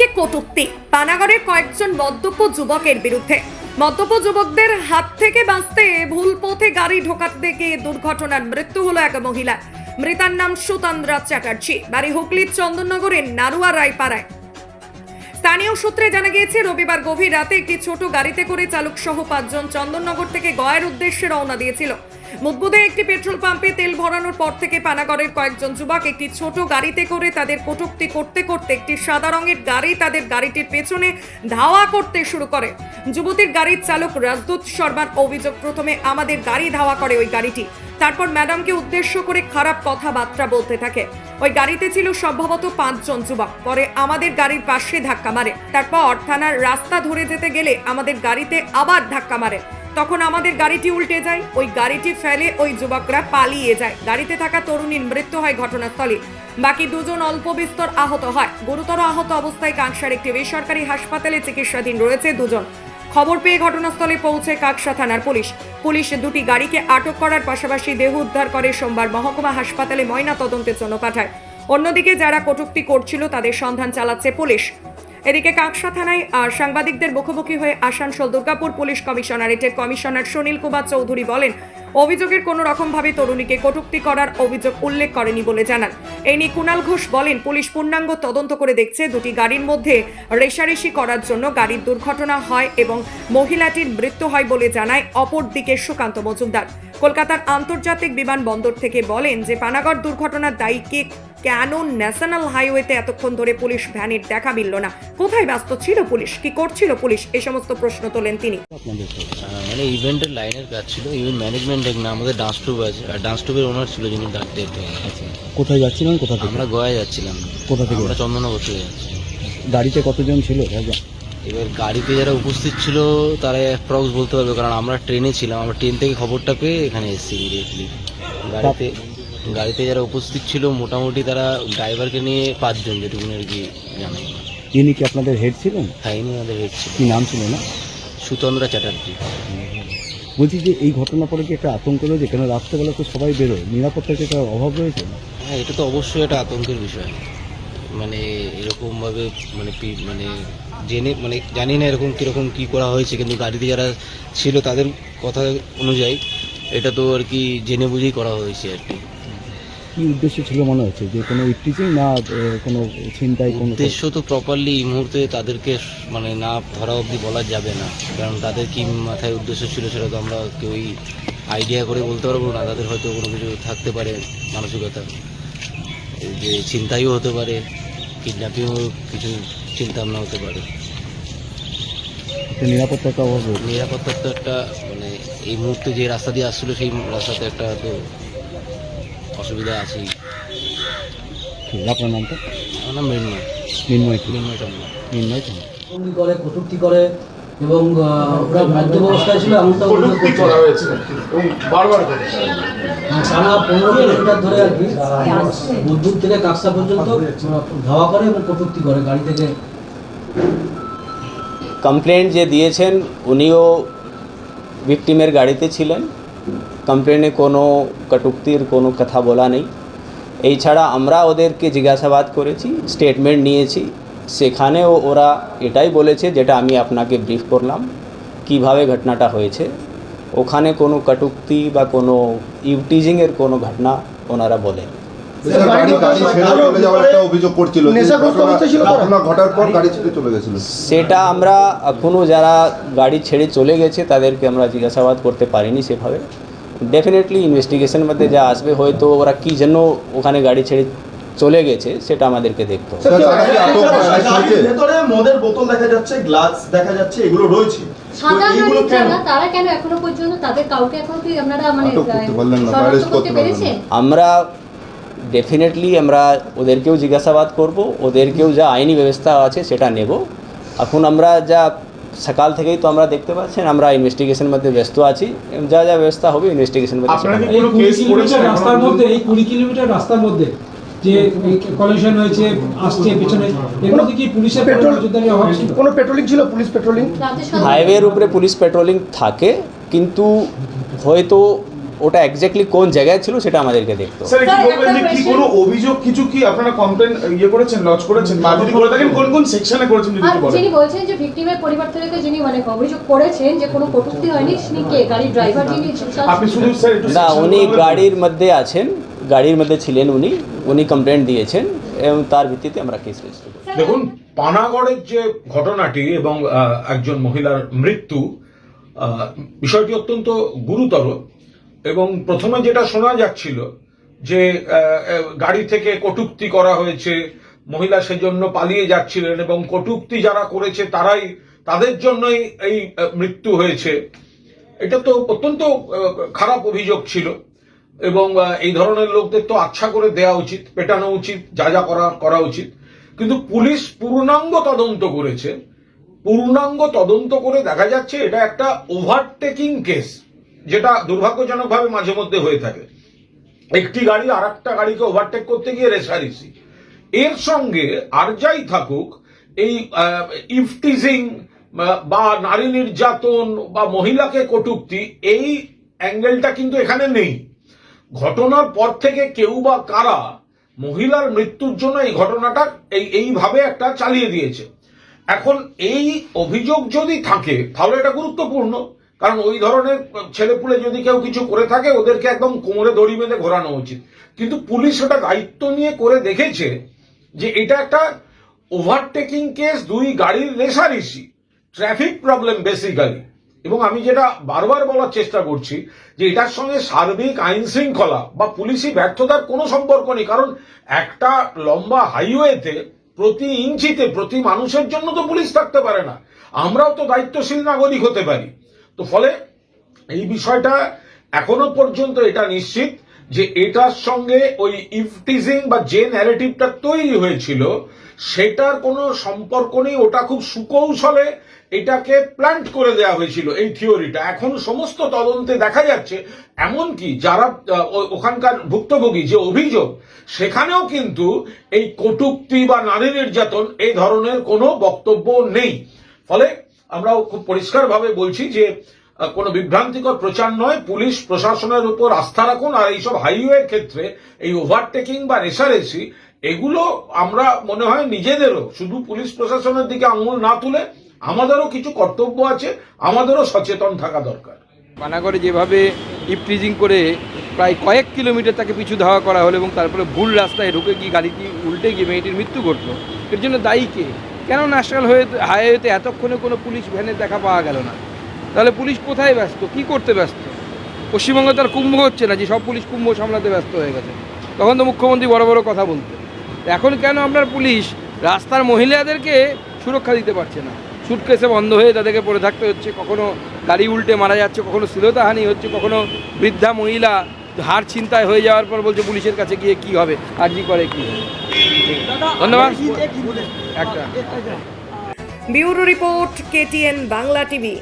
তরুণীকে কটূক্তি। পানাগড়ের কয়েকজন মদ্যপ যুবকের বিরুদ্ধে। মদ্যপ যুবকদের হাত থেকে বাঁচতে ভুল পথে গাড়ি ঢোকাতে গিয়ে দুর্ঘটনার মৃত্যু হলো এক মহিলা। মৃতার নাম সুতন্দ্রা চ্যাটার্জি। বাড়ি হুগলির চন্দননগরের নারুয়া রায়পাড়ায়। স্থানীয় সূত্রে জানা গিয়েছে, রবিবার গভীর রাতে একটি ছোট গাড়িতে করে চালক সহ পাঁচজন চন্দননগর থেকে গয়ের উদ্দেশ্যে রওনা দিয়েছিল। মুদবুদে একটি পেট্রোল পাম্পে তেল ভরানোর পর থেকে পানাগড়ের কয়েকজন যুবক একটি ছোট গাড়িতে করে তাদের কটূক্তি করতে করতে একটি সাদা রঙের গাড়ি তাদের গাড়িটির পেছনে ধাওয়া করতে শুরু করে। যুবতীর গাড়ির চালক রাজদূত শর্মার অভিযোগ, প্রথমে আমাদের গাড়ি ধাওয়া করে ওই গাড়িটি। তারপর ম্যাডামকে উদ্দেশ্য করে খারাপ কথাবার্তা বলতে থাকে। ওই গাড়িতে ছিল সম্ভবত পাঁচজন যুবক। পরে আমাদের গাড়ির পাশে ধাক্কা মারে। তারপর থানার রাস্তা ধরে যেতে গেলে আমাদের গাড়িতে আবার ধাক্কা মারে। তখন আমাদের গাড়িটি উল্টে যায়, ওই গাড়িটি ফেলে ওই যুবকরা পালিয়ে যায়। গাড়িতে থাকা তরুণীর মৃত্যু হয় ঘটনাস্থলে। বাকি দুজন অল্প বিস্তর আহত হয়। গুরুতর আহত অবস্থায় কাংসার একটি বেসরকারি হাসপাতালে চিকিৎসাধীন রয়েছে দুজন। খবর পেয়ে ঘটনাস্থলে পৌঁছে কাকসা থানার পুলিশ। পুলিশ দুটি গাড়িকে আটক করার পাশাপাশি দেহ উদ্ধার করে সোমবার মহকুমা হাসপাতালে ময়না তদন্তের জন্য পাঠায়। অন্যদিকে যারা কটূক্তি করছিল, তাদের সন্ধান চালাচ্ছে পুলিশ। এদিকে কাকসা থানায় সাংবাদিকদের মুখোমুখি হয়ে আসানসোল দুর্গাপুর পুলিশ কমিশনারেটের কমিশনার সুনীল কুমার চৌধুরী বলেন, অভিযোগের কোনো রকমভাবে তরুণীকে কটুক্তি করার অভিযোগ উল্লেখ করেনি বলে জানান। এই নিয়ে কুণাল ঘোষ বলেন, পুলিশ পূর্ণাঙ্গ তদন্ত করে দেখছে দুটি গাড়ির মধ্যে রেশারেশি করার জন্য গাড়ির দুর্ঘটনা হয় এবং মহিলাটির মৃত্যু হয় বলে জানায় অপর দিকে সুকান্ত মজুমদার। কলকাতার আন্তর্জাতিক বিমানবন্দর থেকে বলেন যে, পানাগড় দুর্ঘটনার দায়ীকে কেন ন্যাশনাল হাইওয়েতে এতক্ষণ ধরে পুলিশ ভ্যানের দেখা মিলল না? কোথায় ব্যস্ত ছিল পুলিশ? কি করছিল পুলিশ? এই সমস্ত প্রশ্ন তোলেন তিনি। মানে ইভেন্টের লাইনের কাজ ছিল ইভেন্ট ম্যানেজমেন্ট এক না আমাদের ডান্স ট্রুপ আছে আর ডান্স ট্রুপের ওনার ছিল যিনি ডাকতে আচ্ছা কোথায় যাচ্ছিলেন? কোথা থেকে? আমরা গোয়ায় যাচ্ছিলাম। কোথা থেকে? আমরা চন্দননগর থেকে যাচ্ছি। গাড়িতে কতজন ছিল? এবার গাড়িতে যারা উপস্থিত ছিল তারা অ্যাপ্রক্স বলতে পারবে কারণ আমরা ট্রেনে ছিলাম। আমরা ট্রেন থেকে খবরটা পেয়ে এখানে এসেছি ইমিডিয়েটলি গাড়িতে গাড়িতে যারা উপস্থিত ছিল মোটামুটি তারা ড্রাইভারকে নিয়ে পাঁচজন যেটুকু আর কি জানাই ইনি কি আপনাদের হেড ছিলেন? হ্যাঁ ইনি আমাদের হেড ছিল কি নাম ছিল না সুতন্দ্রা চ্যাটার্জি। বলছি যে এই ঘটনা পরে কি একটা আতঙ্ক রয়েছে? কেন রাত্রেবেলা তো সবাই বেরোয়? নিরাপত্তার কি একটা অভাব রয়েছে? হ্যাঁ এটা তো অবশ্যই একটা আতঙ্কের বিষয়। মানে এরকমভাবে মানে মানে জেনে মানে জানি না এরকম কীরকম কী করা হয়েছে কিন্তু গাড়িতে যারা ছিল তাদের কথা অনুযায়ী এটা তো আর কি জেনে বুঝেই করা হয়েছে আর কি। কি উদ্দেশ্য ছিল মনে হচ্ছে? যে কোনো ইফটিচিং না কোনো চিন্তায় কোনো উদ্দেশ্য তো প্রপারলি এই মুহূর্তে তাদেরকে মানে না ধরা অবধি বলা যাবে না। কারণ তাদের কি মাথায় উদ্দেশ্য ছিল সেটা তো আমরা কেউই আইডিয়া করে বলতে পারব না। তাদের হয়তো কোনো কিছু থাকতে পারে মানসিকতা। যে চিন্তাইও হতে পারে কিডন্যাপিংও কিছু চিন্তা ভাবনা হতে পারে। একটা অভাব নিরাপত্তার তো একটা মানে এই মুহূর্তে যে রাস্তা দিয়ে আসছিল সেই রাস্তাতে একটা তো অসুবিধা আছেই আপনার নামটা? আমার নাম মৃন্ময়। কি মৃন্ময় চন্দ্র তো কটূক্তি করে কটূক্তি করে এবং ওরা মদ্যপ অবস্থায় ছিল এমনটা অভিযোগ করছে। হয়েছে এবং বারবার করে। টানা পনেরো কিলোমিটার ধরে আর কি বুদ্ধুর থেকে কাকসা পর্যন্ত ধাওয়া করে এবং কটূক্তি করে গাড়ি থেকে। কমপ্লেন্ট যে দিয়েছেন উনিও ভিকটিমের গাড়িতে ছিলেন। কমপ্লেনে কোনো কটুক্তির কোনো কথা বলা নেই এই ছাড়া আমরা ওদেরকে জিজ্ঞাসাবাদ করেছি স্টেটমেন্ট নিয়েছি সেখানেও ওরা এটাই বলেছে যেটা আমি আপনাকে ব্রিফ করলাম কীভাবে ঘটনাটা হয়েছে ওখানে কোনো কটুক্তি বা কোনো ইউটিজিংয়ের কোনো ঘটনা ওনারা বলেন গাড়ি গাড়ি ছেড়ে চলে যাওয়ার একটা অভিযোগ করছিল যে ঘটনা ঘটনা ঘটার পর গাড়ি ছেড়ে চলে গেছিল সেটা আমরা এখনও যারা গাড়ি ছেড়ে চলে গেছে তাদেরকে আমরা জিজ্ঞাসাবাদ করতে পারিনি সেভাবে ডেফিনেটলি ইনভেস্টিগেশন মধ্যে যা আসবে হয়তো ওরা কী জন্য ওখানে গাড়ি ছেড়ে চলে গেছে সেটা আমাদেরকে দেখতে হবে? ভেতরে মদের বোতল দেখা যাচ্ছে গ্লাস দেখা যাচ্ছে এগুলো রয়েছে। মানে আমরা ডেফিনেটলি আমরা ওদেরকেও জিজ্ঞাসাবাদ করব ওদেরকেও যা আইনি ব্যবস্থা আছে সেটা নেব। এখন আমরা যা সকাল থেকেই তো আমরা দেখতে পাচ্ছেন আমরা ইনভেস্টিগেশন মধ্যে ব্যস্ত আছি। যা যা ব্যবস্থা হবে ইনভেস্টিগেশন মধ্যে রাস্তার মধ্যে এই কুড়ি কিলোমিটার রাস্তার মধ্যে যে কলিশন হয়েছে আসছে পেছনে এগুলো কি পুলিশের পেট্রোল কোনো পেট্রোলিং ছিল? পুলিশ পেট্রোলিং হাইওয়ের উপরে পুলিশ পেট্রোলিং থাকে কিন্তু হয়তো ওটা এক্স্যাক্টলি কোন জায়গায় ছিল সেটা আমাদেরকে দেখতে স্যার কি বলবেন যে কি কোনো অভিযোগ কিছু কি আপনারা কমপ্লেন ইয়ে করেছেন লজ করেছেন? বা যদি করে থাকেন কোন কোন সেকশনে করেছেন যদি বলেন। যিনি বলছেন যে ভিকটিমের পরিবার থেকে যিনি মানে অভিযোগ করেছেন যে কোনো কটূক্তি হয়নি তিনি কে? গাড়ির ড্রাইভার যিনি আপনি শুধু স্যার একটু না উনি গাড়ির মধ্যে আছেন গাড়ির মধ্যে ছিলেন উনি উনি কমপ্লেন দিয়েছেন এবং তার ভিত্তিতে আমরা কেস রেজিস্টার করি দেখুন পানাগড়ের যে ঘটনাটি এবং আহ, একজন মহিলার মৃত্যু আহ, বিষয়টি অত্যন্ত গুরুতর। এবং প্রথমে যেটা শোনা যাচ্ছিল যে গাড়ি থেকে কটূক্তি করা হয়েছে, মহিলা সেজন্য পালিয়ে যাচ্ছিলেন এবং কটূক্তি যারা করেছে তারাই তাদের জন্যই এই মৃত্যু হয়েছে। এটা তো অত্যন্ত খারাপ অভিযোগ ছিল এবং এই ধরনের লোকদের তো আচ্ছা করে দেওয়া উচিত, পেটানো উচিত, যা যা করা করা উচিত। কিন্তু পুলিশ পূর্ণাঙ্গ তদন্ত করেছে। পূর্ণাঙ্গ তদন্ত করে দেখা যাচ্ছে এটা একটা ওভারটেকিং কেস যেটা দুর্ভাগ্যজনকভাবে মাঝে মধ্যে হয়ে থাকে। একটি গাড়ি আর একটা গাড়িকে ওভারটেক করতে গিয়ে রেসারেসি এর সঙ্গে আর যাই থাকুক, এই ইফটিজিং বা নারী নির্যাতন, বা মহিলাকে কটুক্তি, এই অ্যাঙ্গেলটা কিন্তু এখানে নেই। ঘটনার পর থেকে কেউ বা কারা মহিলার মৃত্যুর জন্য এই ঘটনাটা এই, এইভাবে একটা চালিয়ে দিয়েছে। এখন এই অভিযোগ যদি থাকে, তাহলে এটা গুরুত্বপূর্ণ। কারণ ওই ধরনের ছেলেপুলে যদি কেউ কিছু করে থাকে, ওদেরকে একদম কোমরে দড়ি বেঁধে ঘোরানো উচিত। কিন্তু পুলিশ ওটা দায়িত্ব নিয়ে করে দেখেছে যে এটা একটা ওভারটেকিং কেস দুই গাড়ির রেসারেসি ট্রাফিক প্রবলেম বেসিক্যালি এবং আমি যেটা বারবার বলার চেষ্টা করছি যে এটার সঙ্গে সার্বিক আইন শৃঙ্খলা বা পুলিশি ব্যর্থতার কোনো সম্পর্ক নেই, কারণ একটা লম্বা হাইওয়েতে প্রতি ইঞ্চিতে প্রতি মানুষের জন্য তো পুলিশ থাকতে পারে না। আমরাও তো দায়িত্বশীল নাগরিক হতে পারি। তো ফলে এই বিষয়টা এখনও পর্যন্ত এটা নিশ্চিত যে এটার সঙ্গে ওই ইফটিজিং বা যে ন্যারেটিভটা তৈরি হয়েছিল, সেটার কোনো সম্পর্ক নেই, ওটা খুব সুকৌশলে এটাকে প্ল্যান্ট করে দেওয়া হয়েছিল এই থিওরিটা এখন সমস্ত তদন্তে দেখা যাচ্ছে, এমনকি যারা ওখানকার ভুক্তভোগী যে অভিযোগ, সেখানেও কিন্তু এই কটূক্তি বা নারী নির্যাতন এই ধরনের কোনো বক্তব্য নেই। ফলে আমরাও খুব পরিষ্কারভাবে বলছি যে কোনো বিভ্রান্তিকর প্রচার নয়। পুলিশ, প্রশাসনের উপর আস্থা রাখুন আর এইসব হাইওয়ের ক্ষেত্রে এই ওভারটেকিং বা রেসারেসি, এগুলো আমরা মনে হয় নিজেদেরও, শুধু পুলিশ প্রশাসনের দিকে আঙুল না তুলে আমাদেরও কিছু কর্তব্য আছে, আমাদেরও সচেতন থাকা দরকার। পানাগড়ে যেভাবে ইপটিজিং করে প্রায় কয়েক কিলোমিটার তাকে পিছু ধাওয়া করা হলো এবং তারপরে ভুল রাস্তায় ঢুকে গিয়ে গাড়িটি উল্টে গিয়ে মেয়েটির মৃত্যু ঘটলো, এর জন্য দায়ী কে? কেন ন্যাশনাল হয়ে হাইওয়েতে এতক্ষণে কোনো পুলিশ ভ্যানের দেখা পাওয়া গেল না? তাহলে পুলিশ কোথায় ব্যস্ত? কি করতে ব্যস্ত? পশ্চিমবঙ্গে তার কুম্ভ হচ্ছে না, যে সব পুলিশ কুম্ভ সামলাতে ব্যস্ত হয়ে গেছে। তখন তো মুখ্যমন্ত্রী বড় বড় কথা বলতেন। এখন কেন আপনার পুলিশ রাস্তার মহিলাদেরকে সুরক্ষা দিতে পারছে না? সুটকেসে বন্ধ হয়ে তাদেরকে পড়ে থাকতে হচ্ছে, কখনো গাড়ি উল্টে মারা যাচ্ছে, কখনো শ্লীলতাহানি হচ্ছে, কখনো বৃদ্ধা মহিলা হার ছিনতাই হয়ে যাওয়ার পর বলছে পুলিশের কাছে গিয়ে কি হবে আর্জি করে কি হবে? ধন্যবাদ। একটা bureau report KTN Bangla TV.